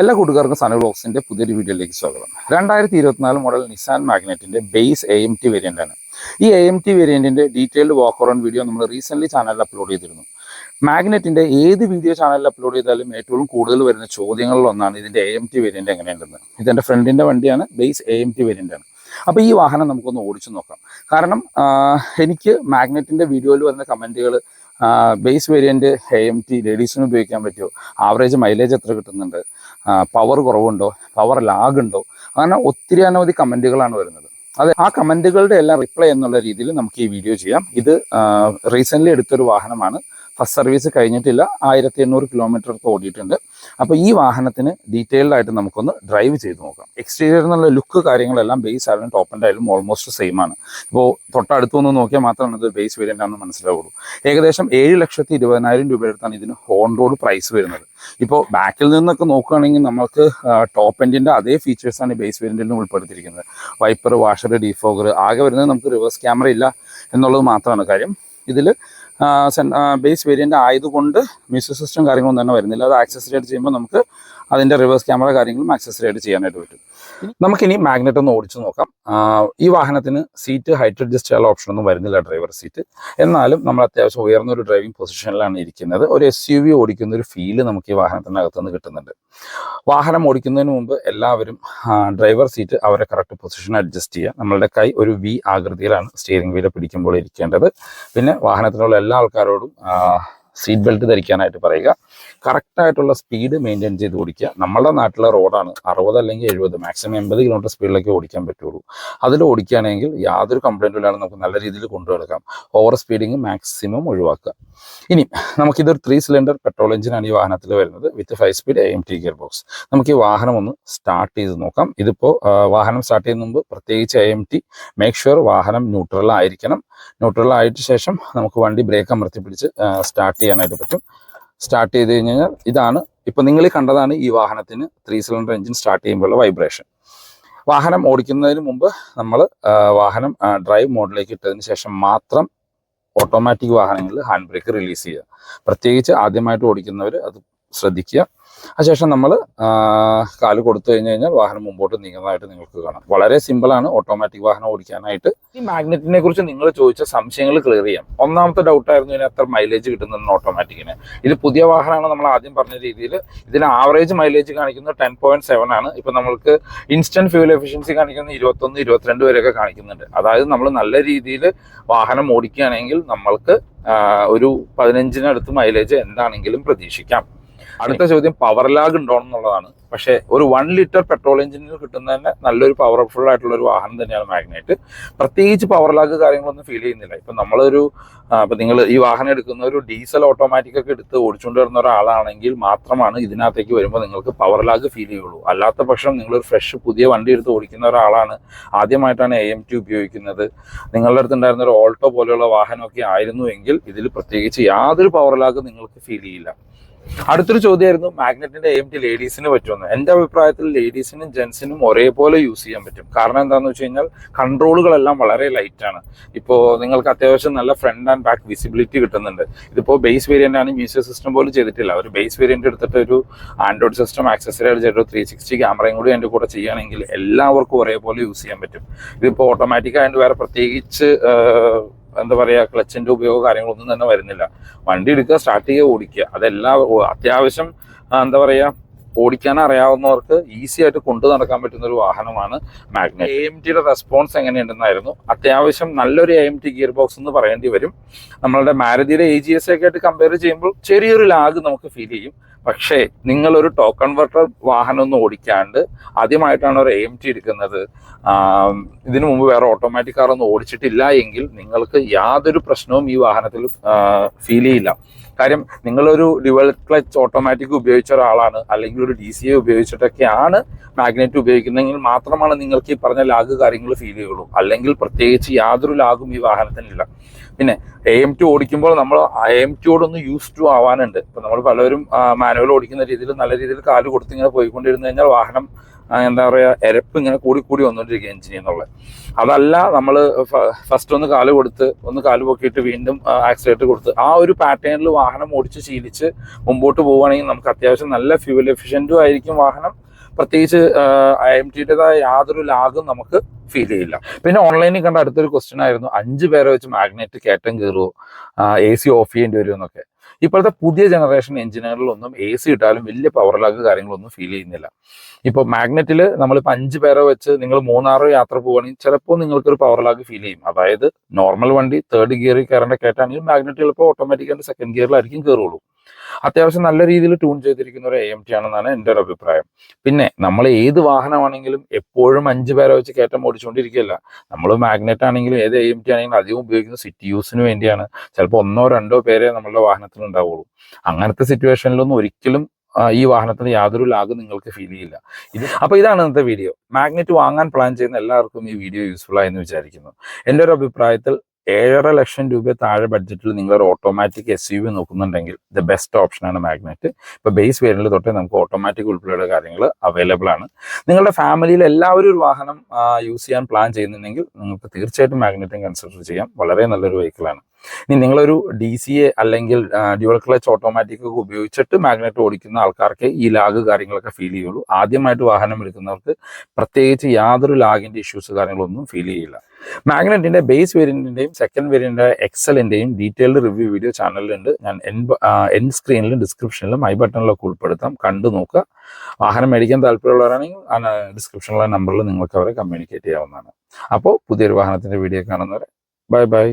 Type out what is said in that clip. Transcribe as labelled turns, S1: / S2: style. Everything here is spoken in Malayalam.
S1: എല്ലാ കൂട്ടുകാർക്കും സന ബ്ലോഗ്സിന്റെ പുതിയൊരു വീഡിയോയിലേക്ക് സ്വാഗതം. രണ്ടായിരത്തി ഇരുപത്തിനാല് model Nissan മാഗ്നറ്റിന്റെ base A M T variant ആണ്. ഈ എ എം ടി വേരിയന്റിന്റെ ഡീറ്റെയിൽഡ് വാക്ക് ഓൺ വീഡിയോ നമ്മൾ റീസെന്റ് ചാനലിൽ അപ്ലോഡ് ചെയ്തിരുന്നു. മാഗ്നറ്റിന്റെ ഏത് വീഡിയോ ചാനലിൽ അപ്ലോഡ് ചെയ്താലും ഏറ്റവും കൂടുതൽ വരുന്ന ചോദ്യങ്ങളിൽ ഒന്നാണ് ഇതിന്റെ എ എം ടി വേരിയന്റ് എങ്ങനെയുണ്ടെന്ന്. ഇതെന്റെ ഫ്രണ്ടിന്റെ വണ്ടിയാണ് base A M T variant ആണ്. അപ്പോൾ ഈ വാഹനം നമുക്കൊന്ന് ഓടിച്ചു നോക്കാം. കാരണം എനിക്ക് മാഗ്നറ്റിന്റെ വീഡിയോയിൽ വരുന്ന കമന്റുകൾ base variant A M T ലേഡീസിന് ഉപയോഗിക്കാൻ പറ്റുമോ? ആവറേജ് മൈലേജ് എത്ര കിട്ടുന്നുണ്ട്? പവർ കുറവുണ്ടോ? പവർ ലാഗുണ്ടോ അങ്ങനെ ഒത്തിരി അനവധി കമന്റുകളാണ് വരുന്നത്. അതെ ആ കമന്റുകളുടെ എല്ലാം റിപ്ലൈ എന്നുള്ള രീതിയിൽ നമുക്ക് ഈ വീഡിയോ ചെയ്യാം. ഇത് റീസെന്റ്ലി എടുത്തൊരു വാഹനമാണ്. ഫസ്റ്റ് സർവീസ് കഴിഞ്ഞിട്ടില്ല. ആയിരത്തി എണ്ണൂറ് കിലോമീറ്റർ ഓടിയിട്ടുണ്ട്. അപ്പോൾ ഈ വാഹനത്തിന് ഡീറ്റെയിൽഡ് ആയിട്ട് നമുക്കൊന്ന് ഡ്രൈവ് ചെയ്ത് നോക്കാം. എക്സ്റ്റീരിയർ എന്നുള്ള ലുക്ക് കാര്യങ്ങളെല്ലാം ബേസ് ആയാലും ടോപ്പ് ആൻഡ് ആയാലും ഓൾമോസ്റ്റ് സെയിം ആണ്. ഇപ്പോൾ തൊട്ടടുത്ത് ഒന്ന് നോക്കിയാൽ മാത്രമാണ് ഇത് ബേസ് വേരിയന്റ് ആണെന്ന് മനസ്സിലാവുള്ളൂ. ഏകദേശം ഏഴ് ലക്ഷത്തി ഇരുപതിനായിരം രൂപ എടുത്താണ് ഇതിന് ഹോൺ റോഡ് പ്രൈസ് വരുന്നത്. ഇപ്പോൾ ബാക്കിൽ നിന്നൊക്കെ നോക്കുകയാണെങ്കിൽ നമുക്ക് ടോപ്പ് എൻഡിന്റെ അതേ ഫീച്ചേഴ്സാണ് ഈ ബേസ് വേരിയന്റിലും ഉൾപ്പെടുത്തിയിരിക്കുന്നത്. വൈപ്പർ വാഷർ ഡീഫോഗർ ആകെ വരുന്നത് നമുക്ക് റിവേഴ്സ് ക്യാമറ ഇല്ല എന്നുള്ളത് മാത്രമാണ് കാര്യം. ഇതിൽ ബേസ് വേരിയന്റ് ആയതുകൊണ്ട് മ്യൂസിക് സിസ്റ്റം കാര്യങ്ങളൊന്നും തന്നെ വരുന്നില്ല. അത് ആക്സസറി ആയിട്ട് ചെയ്യുമ്പോൾ നമുക്ക് അതിന്റെ റിവേഴ്സ് ക്യാമറ കാര്യങ്ങളും ആക്സസറി ആയിട്ട് ചെയ്യാനായിട്ട് പറ്റും. നമുക്കിനി മാഗ്നറ്റ് ഒന്ന് ഓടിച്ചു നോക്കാം. ഈ വാഹനത്തിന് സീറ്റ് ഹൈറ്റ് അഡ്ജസ്റ്റ് ചെയ്യാനുള്ള ഓപ്ഷൻ ഒന്നും വരുന്നില്ല ഡ്രൈവർ സീറ്റ് എന്നാലും നമ്മൾ അത്യാവശ്യം ഉയർന്ന ഒരു ഡ്രൈവിംഗ് പൊസിഷനിലാണ് ഇരിക്കുന്നത്. ഒരു എസ് യു വി ഓടിക്കുന്ന ഒരു ഫീൽ നമുക്ക് ഈ വാഹനത്തിനകത്തു നിന്ന് കിട്ടുന്നുണ്ട്. വാഹനം ഓടിക്കുന്നതിന് മുമ്പ് എല്ലാവരും ഡ്രൈവർ സീറ്റ് അവരെ കറക്റ്റ് പൊസിഷൻ അഡ്ജസ്റ്റ് ചെയ്യുക. നമ്മളുടെ കൈ ഒരു വി ആകൃതിയിലാണ് സ്റ്റിയറിംഗ് വീൽ പിടിക്കുമ്പോൾ ഇരിക്കേണ്ടത്. പിന്നെ വാഹനത്തിലുള്ള എല്ലാ ആൾക്കാരോടും സീറ്റ് ബെൽറ്റ് ധരിക്കാനായിട്ട് പറയുക. കറക്റ്റായിട്ടുള്ള സ്പീഡ് മെയിന്റെയിൻ ചെയ്ത് ഓടിക്കുക. നമ്മളുടെ നാട്ടിലെ റോഡാണ് അറുപത് അല്ലെങ്കിൽ എഴുപത് മാക്സിമം എൺപത് കിലോമീറ്റർ സ്പീഡിലേക്ക് ഓടിക്കാൻ പറ്റുള്ളൂ. അതിൽ ഓടിക്കുകയാണെങ്കിൽ യാതൊരു കംപ്ലൈന്റും ഇല്ലാതെ നമുക്ക് നല്ല രീതിയിൽ കൊണ്ടുനടക്കാം. ഓവർ സ്പീഡിങ് മാക്സിമം ഒഴിവാക്കുക. ഇനി നമുക്കിതൊരു ത്രീ സിലിണ്ടർ പെട്രോൾ എഞ്ചിനാണ് ഈ വാഹനത്തിൽ വരുന്നത് with five speed A M T gear box നമുക്ക് ഈ വാഹനം ഒന്ന് സ്റ്റാർട്ട് ചെയ്ത് നോക്കാം. ഇതിപ്പോൾ വാഹനം സ്റ്റാർട്ട് ചെയ്യുന്ന മുമ്പ് പ്രത്യേകിച്ച് A M T make sure വാഹനം ന്യൂട്രൽ ആയിരിക്കണം. ന്യൂട്രൽ ആയിട്ട് ശേഷം നമുക്ക് വണ്ടി ബ്രേക്ക് അമർത്തി പിടിച്ച് സ്റ്റാർട്ട് ചെയ്യാനായിട്ട് പറ്റും. സ്റ്റാർട്ട് ചെയ്ത് കഴിഞ്ഞാൽ ഇതാണ്. ഇപ്പം നിങ്ങൾ കണ്ടതാണ് ഈ വാഹനത്തിന് ത്രീ സിലിണ്ടർ എഞ്ചിൻ സ്റ്റാർട്ട് ചെയ്യുമ്പോഴുള്ള വൈബ്രേഷൻ വാഹനം ഓടിക്കുന്നതിന് മുമ്പ് നമ്മൾ വാഹനം ഡ്രൈവ് മോഡിലേക്ക് ഇട്ടതിന് ശേഷം മാത്രം ഓട്ടോമാറ്റിക് വാഹനങ്ങളിൽ ഹാൻഡ് ബ്രേക്ക് റിലീസ് ചെയ്യുക. പ്രത്യേകിച്ച് ആദ്യമായിട്ട് ഓടിക്കുന്നവർ അത് ശ്രദ്ധിക്കുക. അതിനുശേഷം നമ്മൾ കാൽ കൊടുത്തു കഴിഞ്ഞ് കഴിഞ്ഞാൽ വാഹനം മുമ്പോട്ട് നീങ്ങുന്നതായിട്ട് നിങ്ങൾക്ക് കാണാം. വളരെ സിമ്പിളാണ് ഓട്ടോമാറ്റിക് വാഹനം ഓടിക്കാനായിട്ട്. ഈ മാഗ്നറ്റിനെ കുറിച്ച് നിങ്ങൾ ചോദിച്ച സംശയങ്ങൾ ക്ലിയർ ചെയ്യാം. ഒന്നാമത്തെ ഡൗട്ടായിരുന്നു ഇതിന് എത്ര മൈലേജ് കിട്ടുന്നതെന്ന് ഓട്ടോമാറ്റിക്കിന് ഇത് പുതിയ വാഹനമാണ് നമ്മൾ ആദ്യം പറഞ്ഞ രീതിയിൽ. ഇതിന് ആവറേജ് മൈലേജ് കാണിക്കുന്നത് ടെൻ പോയിന്റ് സെവൻ ആണ്. ഇപ്പൊ നമ്മൾക്ക് ഇൻസ്റ്റന്റ് ഫ്യൂൽ എഫിഷ്യൻസി കാണിക്കുന്നത് ഇരുപത്തൊന്ന് ഇരുപത്തിരണ്ട് വരെയൊക്കെ കാണിക്കുന്നുണ്ട്. അതായത് നമ്മൾ നല്ല രീതിയിൽ വാഹനം ഓടിക്കുകയാണെങ്കിൽ നമ്മൾക്ക് ഒരു പതിനഞ്ചിനടുത്ത് മൈലേജ് എന്താണെങ്കിലും പ്രതീക്ഷിക്കാം. അടുത്ത ചോദ്യം പവർ ലാഗ് ഉണ്ടോ എന്നുള്ളതാണ് പക്ഷേ ഒരു വൺ ലിറ്റർ പെട്രോൾ എഞ്ചിനിൽ കിട്ടുന്ന തന്നെ നല്ലൊരു പവർഫുൾ ആയിട്ടുള്ള ഒരു വാഹനം തന്നെയാണ് മാഗ്നൈറ്റ് പ്രത്യേകിച്ച് പവർ ലാഗ് കാര്യങ്ങളൊന്നും ഫീൽ ചെയ്യുന്നില്ല. ഇപ്പം നമ്മളൊരു ഇപ്പം നിങ്ങൾ ഈ വാഹനം എടുക്കുന്ന ഒരു ഡീസൽ ഓട്ടോമാറ്റിക് ഒക്കെ എടുത്ത് ഓടിച്ചുകൊണ്ട് വരുന്ന ഒരാളാണെങ്കിൽ മാത്രമാണ് ഇതിനകത്തേക്ക് വരുമ്പോൾ നിങ്ങൾക്ക് പവർ ലാഗ് ഫീൽ ചെയ്യുള്ളൂ. അല്ലാത്ത പക്ഷം നിങ്ങളൊരു ഫ്രഷ് പുതിയ വണ്ടി എടുത്ത് ഓടിക്കുന്ന ഒരാളാണ് ആദ്യമായിട്ടാണ് എ എം ടി ഉപയോഗിക്കുന്നത്. നിങ്ങളുടെ അടുത്ത് ഉണ്ടായിരുന്ന ഒരു ഓൾട്ടോ പോലെയുള്ള വാഹനമൊക്കെ ആയിരുന്നു എങ്കിൽ ഇതിൽ പ്രത്യേകിച്ച് യാതൊരു പവർ ലാഗ് നിങ്ങൾക്ക് ഫീൽ ചെയ്യില്ല. അടുത്തൊരു ചോദ്യമായിരുന്നു മാഗ്നറ്റിന്റെ എം ടി ലേഡീസിന് പറ്റുമെന്ന്. എന്റെ അഭിപ്രായത്തിൽ ലേഡീസിനും ജെൻസിനും ഒരേപോലെ യൂസ് ചെയ്യാൻ പറ്റും. കാരണം എന്താണെന്ന് വെച്ച് കഴിഞ്ഞാൽ കൺട്രോളുകളെല്ലാം വളരെ ലൈറ്റ് ആണ്. ഇപ്പോൾ നിങ്ങൾക്ക് അത്യാവശ്യം നല്ല ഫ്രണ്ട് ആൻഡ് ബാക്ക് വിസിബിലിറ്റി കിട്ടുന്നുണ്ട്. ഇതിപ്പോൾ ബേസ് വേരിയന്റ് ആണ് മ്യൂസിക് സിസ്റ്റം പോലും ചെയ്തിട്ടില്ല. ഒരു ബേസ് വേരിയന്റ് എടുത്തിട്ട് ഒരു ആൻഡ്രോയിഡ് സിസ്റ്റം ആക്സസറി ചെയ്തിട്ട് ത്രീ സിക്സ്റ്റി ക്യാമറയും കൂടി എന്റെ കൂടെ ചെയ്യുകയാണെങ്കിൽ എല്ലാവർക്കും ഒരേപോലെ യൂസ് ചെയ്യാൻ പറ്റും. ഇതിപ്പോൾ ഓട്ടോമാറ്റിക്കായിട്ട് വേറെ പ്രത്യേകിച്ച് എന്താ പറയുക ക്ലച്ചിന്റെ ഉപയോഗം കാര്യങ്ങളൊന്നും തന്നെ വരുന്നില്ല. വണ്ടി എടുക്കുക സ്റ്റാർട്ട് ചെയ്യുക ഓടിക്കുക. അതെല്ലാം അത്യാവശ്യം എന്താ പറയുക ഓടിക്കാൻ അറിയാവുന്നവർക്ക് ഈസി ആയിട്ട് കൊണ്ടു നടക്കാൻ പറ്റുന്ന ഒരു വാഹനമാണ് മാഗ്നറ്റ് എ എം ടിയുടെ റെസ്പോൺസ് എങ്ങനെയുണ്ടെന്നായിരുന്നു. അത്യാവശ്യം നല്ലൊരു A M T gear box എന്ന് പറയേണ്ടി വരും. നമ്മളുടെ മാരുതിയുടെ എ ജി എസ് ഒക്കെ ആയിട്ട് കമ്പയർ ചെയ്യുമ്പോൾ ചെറിയൊരു ലാഗ് നമുക്ക് ഫീൽ ചെയ്യും. പക്ഷേ നിങ്ങൾ ഒരു ടോക്കൺ കൺവെർട്ടർ വാഹനം ഒന്നും ഓടിക്കാണ്ട് ആദ്യമായിട്ടാണ് ഒരു എ എം ടി എടുക്കുന്നത്. ഇതിനു മുമ്പ് വേറെ ഓട്ടോമാറ്റിക് കാർ ഒന്നും ഓടിച്ചിട്ടില്ല എങ്കിൽ നിങ്ങൾക്ക് യാതൊരു പ്രശ്നവും ഈ വാഹനത്തിൽ ഫീൽ ചെയ്യില്ല. കാര്യം നിങ്ങളൊരു ഡ്യുവൽ ക്ലച്ച് ഓട്ടോമാറ്റിക് ഉപയോഗിച്ച ഒരാളാണ് അല്ലെങ്കിൽ ഒരു ഡി സി എ ഉപയോഗിച്ചിട്ടൊക്കെയാണ് മാഗ്നറ്റ് ഉപയോഗിക്കുന്നതെങ്കിൽ മാത്രമാണ് നിങ്ങൾക്ക് ഈ പറഞ്ഞ ലാഗ് കാര്യങ്ങൾ ഫീൽ ചെയ്യുള്ളൂ. അല്ലെങ്കിൽ പ്രത്യേകിച്ച് യാതൊരു ലാഗും ഈ വാഹനത്തിനില്ല. പിന്നെ എ എം ടു ഓടിക്കുമ്പോൾ നമ്മൾ എ ടുയോടൊന്ന് യൂസ് ടു ആവാനുണ്ട്. ഇപ്പം നമ്മൾ പലരും മാനുവൽ ഓടിക്കുന്ന രീതിയിൽ നല്ല രീതിയിൽ കാൽ കൊടുത്തിങ്ങനെ പോയിക്കൊണ്ടിരുന്നു കഴിഞ്ഞാൽ വാഹനം എന്താ പറയുക എരപ്പ് ഇങ്ങനെ കൂടി കൂടി വന്നുകൊണ്ടിരിക്കുക എഞ്ചിനിൽ എന്നുള്ളത്. അതല്ല നമ്മൾ ഫസ്റ്റ് ഒന്ന് കാൽ കൊടുത്ത് ഒന്ന് കാൽ പൊക്കിയിട്ട് വീണ്ടും ആക്സിലേറ്റർ കൊടുത്ത് ആ ഒരു പാറ്റേണിൽ വാഹനം ഓടിച്ച് ശീലിച്ച് മുമ്പോട്ട് പോവുകയാണെങ്കിൽ നമുക്ക് അത്യാവശ്യം നല്ല ഫ്യൂവൽ എഫിഷ്യന്റും ആയിരിക്കും വാഹനം. പ്രത്യേകിച്ച് ഐ എം ടിയുടേതായ യാതൊരു ലാഗും നമുക്ക് ഫീൽ ചെയ്യില്ല. പിന്നെ ഓൺലൈനിൽ കണ്ട അടുത്തൊരു ക്വസ്റ്റ്യൻ ആയിരുന്നു അഞ്ച് പേരെ വെച്ച് മാഗ്നറ്റ് കയറ്റം കയറുമോ എ സി ഓഫ് ചെയ്യേണ്ടി വരുമോ എന്നൊക്കെ. ഇപ്പോഴത്തെ പുതിയ ജനറേഷൻ എഞ്ചിനുകളിലൊന്നും എ സി ഇട്ടാലും വലിയ പവർ ലാഗ് കാര്യങ്ങളൊന്നും ഫീൽ ചെയ്യുന്നില്ല. ഇപ്പോൾ മാഗ്നറ്റിൽ നമ്മളിപ്പോൾ അഞ്ച് പേരെ വെച്ച് നിങ്ങൾ മൂന്നാറോ യാത്ര പോവുകയാണെങ്കിൽ ചിലപ്പോൾ നിങ്ങൾക്കൊരു പവർ ലാഗ് ഫീൽ ചെയ്യും. അതായത് നോർമൽ വണ്ടി തേർഡ് ഗിയറിൽ കയറേണ്ട കയറ്റാണെങ്കിൽ മാഗ്നറ്റ് ചിലപ്പോൾ ഓട്ടോമാറ്റിക്കായിട്ട് സെക്കൻഡ് ഗിയറിലായിരിക്കും കയറുള്ളൂ അത്യാവശ്യം നല്ല രീതിയിൽ ട്യൂൺ ചെയ്തിരിക്കുന്ന ഒരു എ എം ടി ആണെന്നാണ് എന്റെ ഒരു അഭിപ്രായം. പിന്നെ നമ്മൾ ഏത് വാഹനമാണെങ്കിലും എപ്പോഴും അഞ്ച് പേരെ വെച്ച് കയറ്റം ഓടിച്ചുകൊണ്ടിരിക്കുകയല്ല നമ്മൾ മാഗ്നറ്റ് ആണെങ്കിലും ഏത് എ എം ടി ആണെങ്കിലും അധികം ഉപയോഗിക്കുന്നത് സിറ്റി യൂസിന് വേണ്ടിയാണ്. ചിലപ്പോൾ ഒന്നോ രണ്ടോ പേരെ നമ്മളുടെ വാഹനത്തിൽ ഉണ്ടാവുള്ളൂ. അങ്ങനത്തെ സിറ്റുവേഷനിലൊന്നും ഒരിക്കലും ഈ വാഹനത്തിന് യാതൊരു ലാഗ് നിങ്ങൾക്ക് ഫീൽ ചെയ്യില്ല. ഇത് അപ്പോൾ ഇതാണ് ഇന്നത്തെ വീഡിയോ മാഗ്നറ്റ് വാങ്ങാൻ പ്ലാൻ ചെയ്യുന്ന എല്ലാവർക്കും ഈ വീഡിയോ യൂസ്ഫുൾ ആയെന്ന് വിചാരിക്കുന്നു. എന്റെ ഒരു അഭിപ്രായത്തിൽ ഏഴര ലക്ഷം രൂപ താഴെ ബഡ്ജറ്റിൽ നിങ്ങൾ ഒരു ഓട്ടോമാറ്റിക് എസ് യു വി നോക്കുന്നുണ്ടെങ്കിൽ ദ ബെസ്റ്റ് ഓപ്ഷനാണ് മാഗ്നറ്റ് ഇപ്പോൾ ബേസ് വേരിയന്റിൽ തൊട്ടേ നമുക്ക് ഓട്ടോമാറ്റിക് ഉൾപ്പെടെയുള്ള കാര്യങ്ങൾ അവൈലബിൾ ആണ്. നിങ്ങളുടെ ഫാമിലിയിൽ എല്ലാവരും ഒരു വാഹനം യൂസ് ചെയ്യാൻ പ്ലാൻ ചെയ്യുന്നുണ്ടെങ്കിൽ നിങ്ങൾക്ക് തീർച്ചയായിട്ടും മാഗ്നറ്റും കൺസിഡർ ചെയ്യാം. വളരെ നല്ലൊരു വെഹിക്കിളാണ് ഇനി നിങ്ങളൊരു ഡി സി എ അല്ലെങ്കിൽ ഡ്യുവൽ ക്ലച്ച് ഓട്ടോമാറ്റിക് ഒക്കെ ഉപയോഗിച്ചിട്ട് മാഗ്നറ്റ് ഓടിക്കുന്ന ആൾക്കാർക്ക് ഈ ലാഗ് കാര്യങ്ങളൊക്കെ ഫീൽ ചെയ്യുള്ളൂ. ആദ്യമായിട്ട് വാഹനം എടുക്കുന്നവർക്ക് പ്രത്യേകിച്ച് യാതൊരു ലാഗിന്റെ ഇഷ്യൂസ് കാര്യങ്ങളൊന്നും ഫീൽ ചെയ്യില്ല. മാഗ്നറ്റിന്റെ ബേസ് വേരിയന്റിന്റെയും സെക്കൻഡ് വേരിയന്റിന്റെ എക്സലിന്റെയും ഡീറ്റെയിൽഡ് റിവ്യൂ വീഡിയോ ചാനലിലുണ്ട് ഞാൻ എൻ സ്ക്രീനിലും ഡിസ്ക്രിപ്ഷനിലും ഐ ബട്ടണിലൊക്കെ ഉൾപ്പെടുത്താം. കണ്ടു നോക്കുക. വാഹനം മേടിക്കാൻ താല്പര്യമുള്ളവരാണെങ്കിൽ ഡിസ്ക്രിപ്ഷനിലുള്ള നമ്പറിൽ നിങ്ങൾക്ക് അവരെ കമ്മ്യൂണിക്കേറ്റ് ചെയ്യാവുന്നതാണ്. അപ്പോൾ പുതിയൊരു വാഹനത്തിന്റെ വീഡിയോ കാണുന്നവരെ ബൈ ബൈ